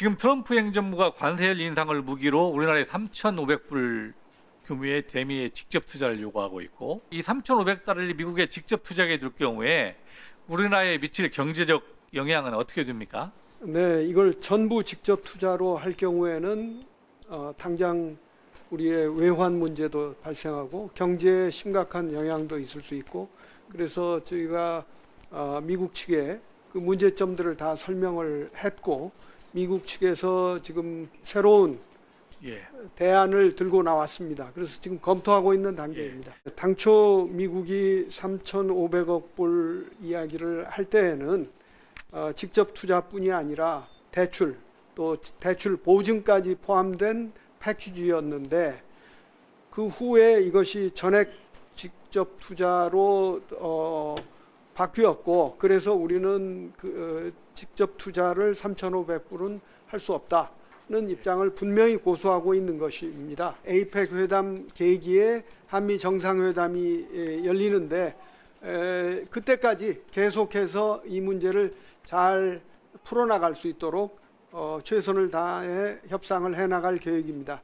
지금 트럼프 행정부가 관세율 인상을 무기로 우리나라에 3,500불 규모의 대미에 직접 투자를 요구하고 있고 이 3,500달러를 미국에 직접 투자하게 될 경우에 우리나라에 미칠 경제적 영향은 어떻게 됩니까? 네, 이걸 전부 직접 투자로 할 경우에는 어, 당장 우리의 외환 문제도 발생하고 경제에 심각한 영향도 있을 수 있고 그래서 저희가 어, 미국 측에 그 문제점들을 다 설명을 했고 미국 측에서 지금 새로운 예. 대안을 들고 나왔습니다. 그래서 지금 검토하고 있는 단계입니다. 당초 미국이 3,500억 불 이야기를 할 때에는 어, 직접 투자뿐이 아니라 대출 또 대출 보증까지 포함된 패키지였는데 그 후에 이것이 전액 직접 투자로 어, 바뀌었고 그래서 우리는 그 어, 직접 투자를 3,500불은 할 수 없다. 는 입장을 분명히 고수하고 있는 것입니다. 에이펙 회담 계기에 한미 정상회담이 에, 열리는데 에, 그때까지 계속해서 이 문제를 잘 풀어나갈 수 있도록 어, 최선을 다해 협상을 해나갈 계획입니다.